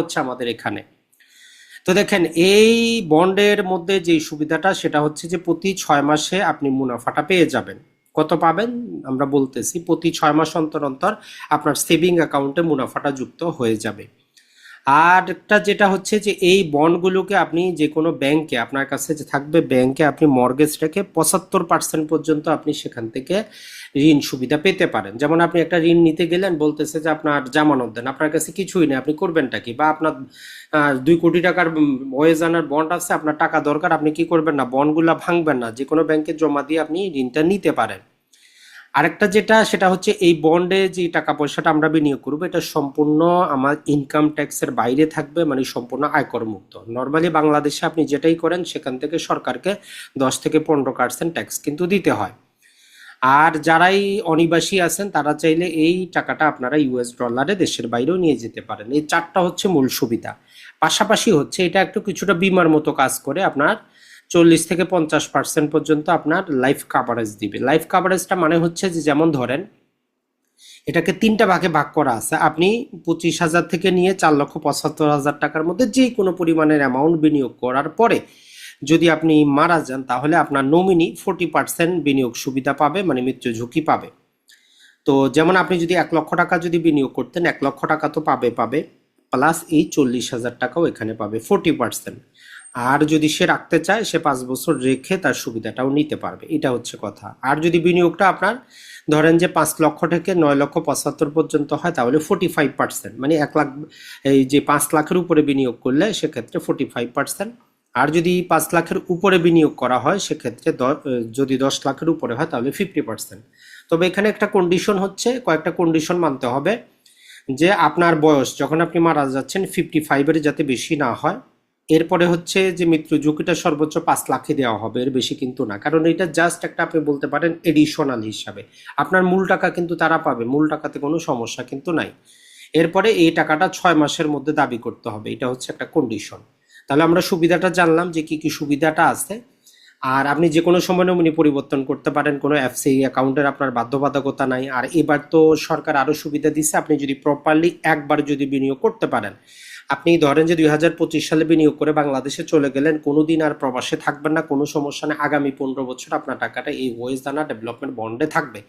হচ্ছে আমাদের এখানে। তো দেখেন, এই বন্ডের মধ্যে যে সুবিধাটা, সেটা হচ্ছে যে প্রতি ছয় মাসে আপনি মুনাফাটা পেয়ে যাবেন। কত পাবেন? আমরা বলতেছি, প্রতি ছয় মাস অন্তর অন্তর আপনার সেভিং অ্যাকাউন্টে মুনাফাটা যুক্ত হয়ে যাবে। আর একটা যেটা হচ্ছে যে এই বন্ডগুলোকে আপনি যে কোনো ব্যাংকে, আপনার কাছে যে থাকবে ব্যাংকে আপনি মর্গেজ রেখে পঁচাত্তর পার্সেন্ট পর্যন্ত আপনি সেখান থেকে ঋণ সুবিধা পেতে পারেন। যেমন আপনি একটা ঋণ নিতে গেলেন, বলতেছে যে আপনার জামানত দেন, আপনার কাছে কিছুই নেই, আপনি করবেনটা কি? বা আপনার দুই কোটি টাকার বয়েজ আনার বন্ড আছে, আপনার টাকা দরকার, আপনি কি করবেন না? বন্ডগুলা ভাঙবেন না যে কোনো ব্যাংকে জমা দিয়ে আপনি ঋণটা নিতে পারেন। আরেকটা যেটা, সেটা হচ্ছে এই বন্ডে যে টাকা পয়সাটা আমরা বিনিয়োগ করব, এটা সম্পূর্ণ আমার ইনকাম ট্যাক্সের বাইরে থাকবে মানে সম্পূর্ণ আয়কর মুক্ত নর্মালি বাংলাদেশে আপনি যেটাই করেন, সেখান থেকে সরকারকে দশ থেকে পনেরো পার্সেন্ট ট্যাক্স কিন্তু দিতে হয়। আর যারাই অনিবাসী আছেন, তারা চাইলে এই টাকাটা আপনারা ইউএস ডলারে দেশের বাইরেও নিয়ে যেতে পারেন। এই চারটা হচ্ছে মূল সুবিধা। পাশাপাশি হচ্ছে এটা একটু কিছুটা বিমার মতো কাজ করে আপনার চল্লিশ থেকে পঞ্চাশ পার্সেন্ট পর্যন্ত আপনার লাইফ কাভারেজ দিবে। লাইফ কাভারেজটা মানে হচ্ছে যে, যেমন ধরেন, এটাকে তিনটা ভাগে ভাগ করা আছে। আপনি পঁচিশ হাজার থেকে নিয়ে চার লক্ষ পঁচাত্তর হাজার টাকার মধ্যে যে কোনো পরিমাণের অ্যামাউন্ট বিনিয়োগ করার পরে যদি আপনি মারা যান, তাহলে আপনার নমিনি ফোর্টি পার্সেন্ট বিনিয়োগ সুবিধা পাবে মানে মৃত্যু ঝুঁকি পাবে। তো যেমন আপনি যদি এক লক্ষ টাকা যদি বিনিয়োগ করতেন, এক লক্ষ টাকা তো পাবে পাবে প্লাস এই চল্লিশ হাজার টাকাও এখানে পাবে ফোর্টি পার্সেন্ট আর যদি সে রাখতে চায়, সে পাঁচ বছর রেখে তার সুবিধাটাও নিতে পারবে। এটা হচ্ছে কথা। আর যদি বিনিয়োগটা আপনার ধরেন যে পাঁচ লক্ষ থেকে নয় লক্ষ পঁচাত্তর পর্যন্ত হয়, তাহলে ফোর্টি ফাইভ পার্সেন্ট মানে এক লাখ, এই যে পাঁচ লাখের উপরে বিনিয়োগ করলে সেক্ষেত্রে ফোর্টি ফাইভ পার্সেন্ট আর যদি পাঁচ লাখের উপরে বিনিয়োগ করা হয়, সেক্ষেত্রে যদি দশ লাখের উপরে হয়, তাহলে ফিফটি পার্সেন্ট তবে এখানে একটা কন্ডিশন হচ্ছে, কয়েকটা কন্ডিশন মানতে হবে, যে আপনার বয়স, যখন আপনি মারা যাচ্ছেন ফিফটি ফাইভের যাতে বেশি না হয় এরপরে হচ্ছে যে মৃত্যু ঝুঁকিটা সর্বোচ্চ পাঁচ লাখে দেওয়া হবে, এর বেশি কিন্তু না। কারণ এটা জাস্ট একটা আপনি বলতে পারেন এডিশনাল হিসাবে। আপনার মূল টাকা কিন্তু তারা পাবে, মূল টাকাতে কোনো সমস্যা কিন্তু নাই। এরপরে এই টাকাটা ছয় মাসের মধ্যে দাবি করতে হবে, এটা হচ্ছে একটা কন্ডিশন তাহলে আমরা সুবিধাটা জানলাম যে কি কি সুবিধাটা আছে। আর আপনি যে কোনো সময় নমিনি পরিবর্তন করতে পারেন, কোনো এফসি অ্যাকাউন্টের আপনার বাধ্যবাধকতা নাই। আর এবার তো সরকার আরও সুবিধা দিচ্ছে আপনি যদি প্রপারলি একবার যদি বিনিয়োগ করতে পারেন আপনি ধরেন যে দুই হাজার পঁচিশ সালে বিনিয়োগ করে বাংলাদেশে চলে গেলেন, কোনোদিন আর প্রবাসে থাকবেন না, কোনো সমস্যা নেই। আগামী পনেরো বছর আপনার টাকাটা এই ওয়েস দানা ডেভেলপমেন্ট বন্ডে থাকবে।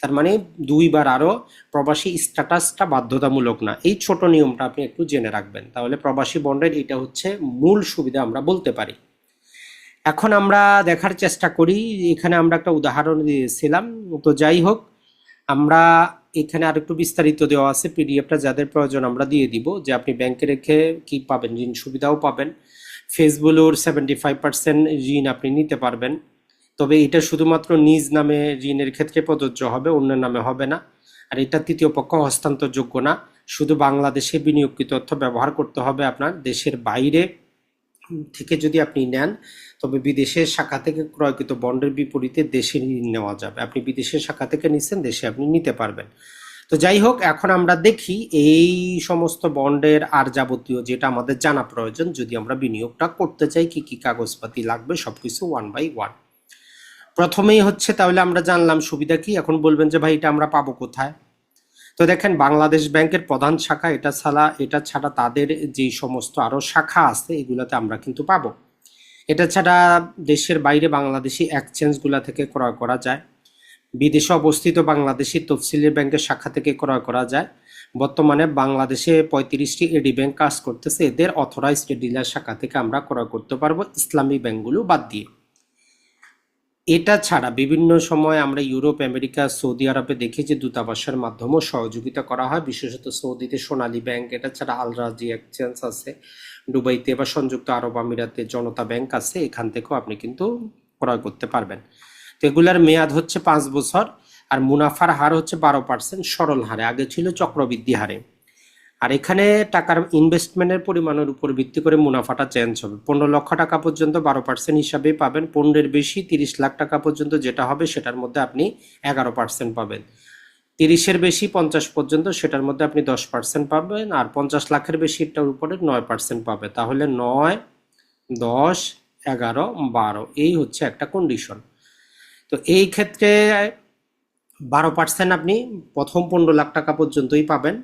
তার মানে দুইবার আরও প্রবাসী স্ট্যাটাসটা বাধ্যতামূলক না। এই ছোট নিয়মটা আপনি একটু জেনে রাখবেন। তাহলে প্রবাসী বন্ডের এটা হচ্ছে মূল সুবিধা আমরা বলতে পারি। এখন আমরা দেখার চেষ্টা করি। এখানে আমরা একটা উদাহরণ দিয়েছিলাম। তো যাই হোক, আমরা এখানে আর একটু বিস্তারিত দেওয়া আছে পিডিএফটা যাদের প্রয়োজন আমরা দিয়ে দিব, যে আপনি ব্যাংকে রেখে কি পাবেন, ঋণ সুবিধাও পাবেন। ফেসবুলোর সেভেন্টি ফাইভ পার্সেন্ট ঋণ আপনি নিতে পারবেন। তবে এটা শুধুমাত্র নিজ নামে ঋণের ক্ষেত্রে প্রযোজ্য হবে অন্য নামে হবে না। আর এটা তৃতীয় পক্ষ হস্তান্তরযোগ্য না। শুধু বাংলাদেশে বিনিয়োগকৃত অর্থ ব্যবহার করতে হবে আপনার, দেশের বাইরে থেকে যদি আপনি নেন, তবে বিদেশের শাখা থেকে ক্রয়কৃত বন্ডের বিপরীতে দেশে ঋণ নেওয়া যাবে। আপনি বিদেশের শাখা থেকে নিচ্ছেন, দেশে আপনি নিতে পারবেন। তো যাই হোক, এখন আমরা দেখি এই সমস্ত বন্ডের আর যাবতীয় যেটা আমাদের জানা প্রয়োজন, যদি আমরা বিনিয়োগটা করতে চাই, কি কি কাগজপাতি লাগবে, সবকিছু ওয়ান বাই ওয়ান প্রথমেই হচ্ছে, তাহলে আমরা জানলাম সুবিধা কি? এখন বলবেন যে, ভাই, এটা আমরা পাবো কোথায়? তো দেখেন, বাংলাদেশ ব্যাংকের প্রধান শাখা এটা ছাড়া এটা ছাড়া তাদের যে সমস্ত আরও শাখা আছে, এগুলাতে আমরা কিন্তু পাবো। এটা ছাড়া দেশের বাইরে বাংলাদেশি এক্সচেঞ্জগুলা থেকে ক্রয় করা যায়। বিদেশে অবস্থিত বাংলাদেশি তফসিলি ব্যাংকের শাখা থেকে ক্রয় করা যায়। বর্তমানে বাংলাদেশে পঁয়ত্রিশটি এডি ব্যাংক কাজ করতেছে, এদের অথরাইজড ডিলার শাখা থেকে আমরা ক্রয় করতে পারব, ইসলামী ব্যাংকগুলো বাদ দিয়ে। এটা ছাড়া বিভিন্ন সময় আমরা ইউরোপ, আমেরিকা, সৌদি আরবে দেখি যে দূতাবাসের মাধ্যমেও সহযোগিতা করা হয়। বিশেষত সৌদিতে সোনালী ব্যাংক, এটা ছাড়া আল রাজি এক্সচেঞ্জ আছে। দুবাইতে বা সংযুক্ত আরব আমিরাতে জনতা ব্যাংক আছে, এখান থেকেও আপনি কিন্তু ক্রয় করতে পারবেন। তো এগুলার মেয়াদ হচ্ছে পাঁচ বছর, আর মুনাফার হার হচ্ছে বারো পার্সেন্ট, সরল হারে। আগে ছিল চক্রবৃদ্ধি হারে। আর এখানে টাকার ইনভেস্টমেন্টের পরিমাণের উপর ভিত্তি করে মুনাফাটা চেঞ্জ হবে। পনেরো লক্ষ টাকা পর্যন্ত বারো পার্সেন্ট হিসাবে পাবেন, পনেরোর বেশি তিরিশ লাখ টাকা পর্যন্ত যেটা হবে সেটার মধ্যে আপনি এগারো পার্সেন্ট পাবেন। তিরিশের বেশি পঞ্চাশ পর্যন্ত সেটার মধ্যে আপনি দশ পার্সেন্ট পাবেন আর পঞ্চাশ লাখের বেশিটার উপরে নয় পার্সেন্ট পাবে। তাহলে নয়, দশ, এগারো, বারো, এই হচ্ছে একটা কন্ডিশন তো এই ক্ষেত্রে বারো পার্সেন্ট আপনি প্রথম পনেরো লাখ টাকা পর্যন্তই পাবেন।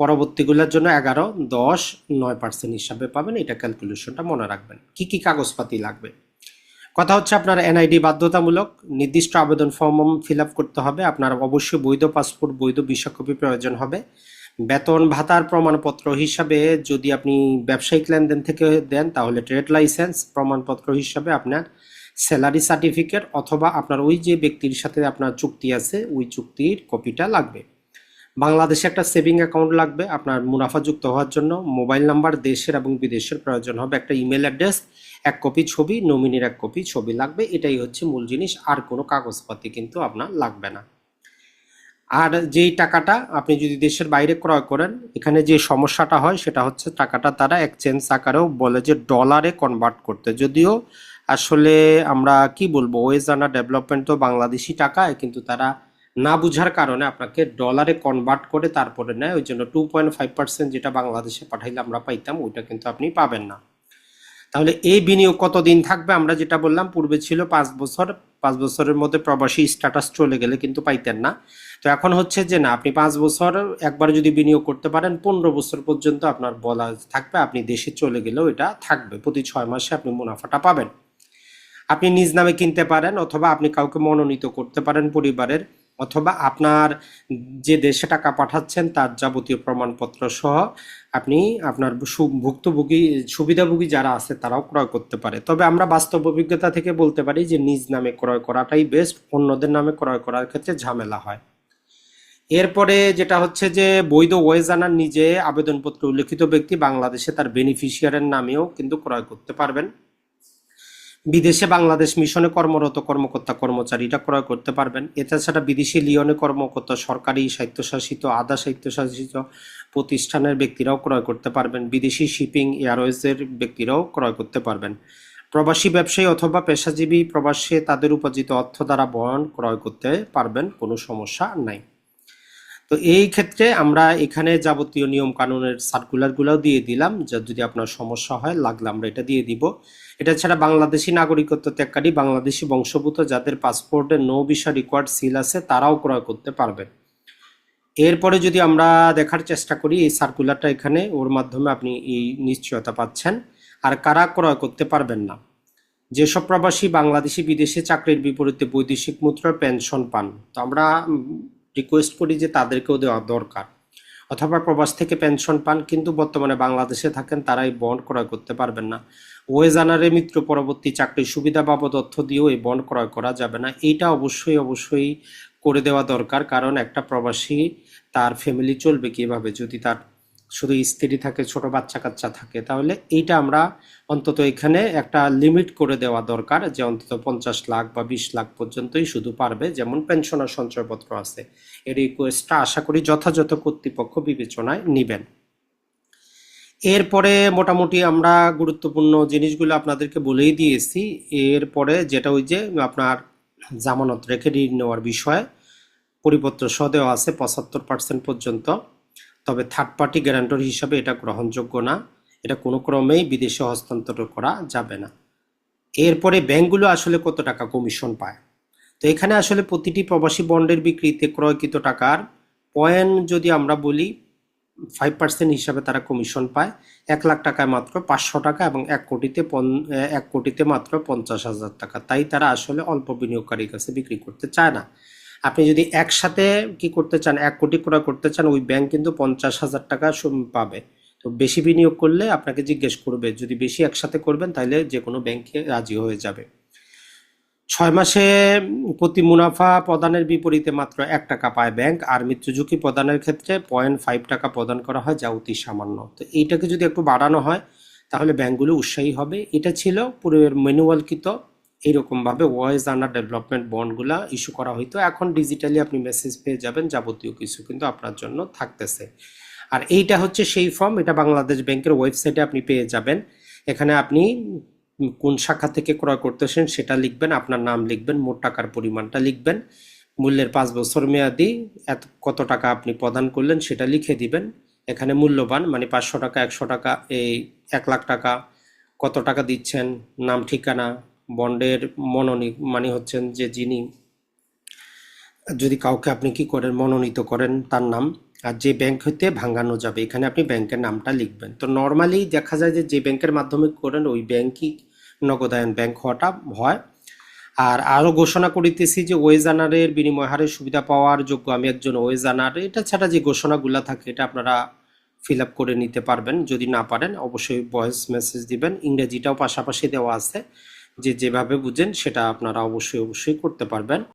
পরবর্তীগুলোর জন্য এগারো, দশ, নয় পার্সেন্ট হিসাবে পাবেন। এটা ক্যালকুলেশনটা মনে রাখবেন। কি কি কাগজপাতি লাগবে? কথা হচ্ছে আপনার এনআইডি বাধ্যতামূলক, নির্দিষ্ট আবেদন ফর্ম ফিল করতে হবে। আপনার অবশ্যই বৈধ পাসপোর্ট বৈধ ভিসা কপি প্রয়োজন হবে। বেতন, ভাতার প্রমাণপত্র হিসাবে যদি আপনি ব্যবসায়িক লেনদেন থেকে দেন, তাহলে ট্রেড লাইসেন্স প্রমাণপত্র হিসাবে আপনার স্যালারি সার্টিফিকেট অথবা আপনার ওই যে ব্যক্তির সাথে আপনার চুক্তি আছে, ওই চুক্তির কপিটা লাগবে। বাংলাদেশে একটা সেভিং অ্যাকাউন্ট লাগবে, আপনার মুনাফা যুক্ত হওয়ার জন্য, মোবাইল নাম্বার দেশের এবং বিদেশের প্রয়োজন হবে, একটা ইমেল অ্যাড্রেস, এক কপি ছবি, নমিনির এক কপি ছবি লাগবে, এটাই হচ্ছে মূল জিনিস, আর কোনো কাগজপাতি কিন্তু আপনার লাগবে না। আর যেই টাকাটা আপনি যদি দেশের বাইরে ক্রয় করেন, এখানে যে সমস্যাটা হয়, সেটা হচ্ছে টাকাটা তারা এক্সচেঞ্জ আকারেও বলে যে ডলারে কনভার্ট করতে। যদিও আসলে আমরা কি বলব ওয়েজানা ডেভেলপমেন্ট তো বাংলাদেশি টাকায়, কিন্তু তারা না বুঝার কারণে আপনাকে ডলারে কনভার্ট করে তারপরে নেয়, ওই জন্য টু পয়েন্ট ফাইভ পার্সেন্ট যেটা বাংলাদেশে পাঠাইলে আমরা পাইতাম, ওইটা কিন্তু আপনি পাবেন না। তাহলে এই বিনিয়োগ কতদিন থাকবে? আমরা যেটা বললাম, পূর্বে ছিল পাঁচ বছর, পাঁচ বছরের মধ্যে প্রবাসী স্ট্যাটাস চলে গেলে কিন্তু পাইতেন না। তো এখন হচ্ছে যে না, আপনি পাঁচ বছর একবার যদি বিনিয়োগ করতে পারেন, পনেরো বছর পর্যন্ত আপনার বলা থাকবে, আপনি দেশে চলে গেলেও এটা থাকবে, প্রতি ছয় মাসে আপনি মুনাফাটা পাবেন। আপনি নিজ নামে কিনতে পারেন, অথবা আপনি কাউকে মনোনীত করতে পারেন পরিবারের। অথবা আপনার যে দেশে টাকা পাঠাচ্ছেন তার যাবতীয় প্রমাণপত্র সহ আপনি আপনার ভুক্তভোগী, সুবিধাভোগী যারা আছে তারাও ক্রয় করতে পারে। তবে আমরা বাস্তব অভিজ্ঞতা থেকে বলতে পারি যে নিজ নামে ক্রয় করাটাই বেস্ট অন্যদের নামে ক্রয় করার ক্ষেত্রে ঝামেলা হয়। এরপরে যেটা হচ্ছে যে বৈধ ওয়েজানার নিজে আবেদনপত্র উল্লেখিত ব্যক্তি বাংলাদেশে তার বেনিফিশিয়ারের নামেও কিন্তু ক্রয় করতে পারবেন। বিদেশে বাংলাদেশ মিশনে কর্মরত কর্মকর্তা কর্মচারীরা ক্রয় করতে পারবেন। এছাড়া বিদেশি লিওনে কর্মকর্তা সরকারি স্বায়ত্তশাসিত, আধা স্বায়ত্তশাসিত প্রতিষ্ঠানের ব্যক্তিরাও ক্রয় করতে পারবেন। বিদেশি শিপিং এয়ারওয়েজের ব্যক্তিরাও ক্রয় করতে পারবেন। প্রবাসী ব্যবসায়ী অথবা পেশাজীবী প্রবাসে তাদের উপার্জিত অর্থ দ্বারা বহন ক্রয় করতে পারবেন, কোনো সমস্যা নাই। তো এই ক্ষেত্রে আমরা এখানে যাবতীয় নিয়ম কানুনের সার্কুলারগুলোও দিয়ে দিলাম, যা যদি আপনার সমস্যা হয় লাগলে আমরা এটা দিয়ে দিব। এটা ছাড়া বাংলাদেশি নাগরিকত্ব ত্যাগকারী বাংলাদেশি বংশভূত যাদের পাসপোর্টে নো ভিসা রিকোয়ার্ড সিল আছে, তারাও ক্রয় করতে পারবেন। এরপরে যদি আমরা দেখার চেষ্টা করি, এই সার্কুলারটা এখানে, ওর মাধ্যমে আপনি এই নিশ্চয়তা পাচ্ছেন। আর কারা ক্রয় করতে পারবেন না? যেসব প্রবাসী বাংলাদেশি বিদেশে চাকরির বিপরীতে বৈদেশিক মুদ্রার পেনশন পান, তো আমরা রিকোয়েস্ট করি যে তাদেরকেও দেওয়া দরকার। অথবা প্রবাস থেকে পেনশন পান, কিন্তু বর্তমানে বাংলাদেশে থাকেন, তারাই বন্ড ক্রয় করতে পারবেন না। ওয়েজানারে মিত্র পরবর্তী চাকরির সুবিধা বাবদ অর্থ দিয়েও এই বন্ড ক্রয় করা যাবে না। এইটা অবশ্যই অবশ্যই করে দেওয়া দরকার, কারণ একটা প্রবাসী তার ফ্যামিলি চলবে কীভাবে? যদি তার শুধু স্ত্রী থাকে, ছোট বাচ্চা কাচ্চা থাকে, তাহলে এইটা আমরা অন্তত এখানে একটা লিমিট করে দেওয়া দরকার যে অন্তত পঞ্চাশ লাখ বা বিশ লাখ পর্যন্তই শুধু পারবে, যেমন পেনশনার সঞ্চয়পত্র আছে। এই রিকোয়েস্টটা আশা করি যথাযথ কর্তৃপক্ষ বিবেচনায় নেবেন। এরপরে মোটামুটি আমরা গুরুত্বপূর্ণ জিনিসগুলো আপনাদেরকে বলেই দিয়েছি। এরপরে যেটা ওই যে আপনার জামানত রেখে ঋণ নেওয়ার বিষয়ে, পরিপত্র সহ দেওয়া আছে, পঁচাত্তর পার্সেন্ট পর্যন্ত। তবে থার্ড পার্টি গ্যারান্টর হিসাবে এটা গ্রহণযোগ্য না। এটা কোনো ক্রমেই বিদেশে হস্তান্তর করা যাবে না। এরপরে ব্যাংকগুলো আসলে কত টাকা কমিশন পায়? তো এখানে আসলে প্রতিটি প্রবাসী বন্ডের বিক্রিতে ক্রয়কৃত টাকার পয়েন্ট যদি আমরা বলি ফাইভ পার্সেন্ট হিসাবে তারা কমিশন পায়, এক লাখ টাকায় মাত্র পাঁচশো টাকা এবং এক কোটিতে এক কোটিতে মাত্র পঞ্চাশ হাজার টাকা। তাই তারা আসলে অল্প বিনিয়োগকারীর কাছে বিক্রি করতে চায় না। আপনি যদি একসাথে কি করতে চান, এক কোটি ক্রয় করতে চান, ওই ব্যাংক কিন্তু পঞ্চাশ হাজার টাকা পাবে। তো বেশি বিনিয়োগ করলে আপনাকে জিজ্ঞেস করবে, যদি বেশি একসাথে করবেন তাহলে যে কোনো ব্যাংকে রাজি হয়ে যাবে। ছয় মাসে প্রতি মুনাফা প্রদানের বিপরীতে মাত্র এক টাকা পায় ব্যাংক আর মৃত্যু ঝুঁকি প্রদানের ক্ষেত্রে পয়েন্ট ফাইভ টাকা প্রদান করা হয়, যা অতি সামান্য। তো এইটাকে যদি একটু বাড়ানো হয়, তাহলে ব্যাংকগুলো উৎসাহী হবে। এটা ছিল পুরো ম্যানুয়ালকৃত এইরকমভাবে ওয়েজ আন্ডার ডেভেলপমেন্ট বন্ডগুলা ইস্যু করা হইতো। এখন ডিজিটালি আপনি মেসেজ পেয়ে যাবেন, যাবতীয় কিছু কিন্তু আপনার জন্য থাকতেছে। আর এইটা হচ্ছে সেই ফর্ম এটা বাংলাদেশ ব্যাংকের ওয়েবসাইটে আপনি পেয়ে যাবেন। এখানে আপনি কোন শাখা থেকে ক্রয় করতেছেন সেটা লিখবেন, আপনার নাম লিখবেন, মোট টাকার পরিমাণটা লিখবেন, মূল্যের পাঁচ বছর মেয়াদি, এত, কত টাকা আপনি প্রদান করলেন সেটা লিখে দিবেন। এখানে মূল্যবান মানে পাঁচশো টাকা, একশো টাকা, এই এক লাখ টাকা, কত টাকা দিচ্ছেন, নাম, ঠিকানা বন্ডের মনোনি মানে হচ্ছেন যে যিনি যদি কাউকে আপনি কি করেন, মনোনীত করেন তার নাম, আর যে ব্যাংক হইতে ভাঙানো যাবে, এখানে আপনি ব্যাংকের নামটা লিখবেন। তো নর্মালি দেখা যায় যে যে ব্যাংকের মাধ্যমে করেন, ওই ব্যাংকই নগদায়ন ব্যাংক হওয়াটা হয়। আর আরও ঘোষণা করিতেছি যে ওয়েজ আনারের বিনিময় হারে সুবিধা পাওয়ার যোগ্য আমি একজন ওয়েজ আনার এটা ছাড়া যে ঘোষণাগুলো থাকে, এটা আপনারা ফিল আপ করে নিতে পারবেন। যদি না পারেন, অবশ্যই ভয়েস মেসেজ দিবেন। ইংরেজিটাও পাশাপাশি দেওয়া আছে। যে যেভাবে বুঝেন সেটা আপনারা অবশ্যই অবশ্যই করতে পারবেন।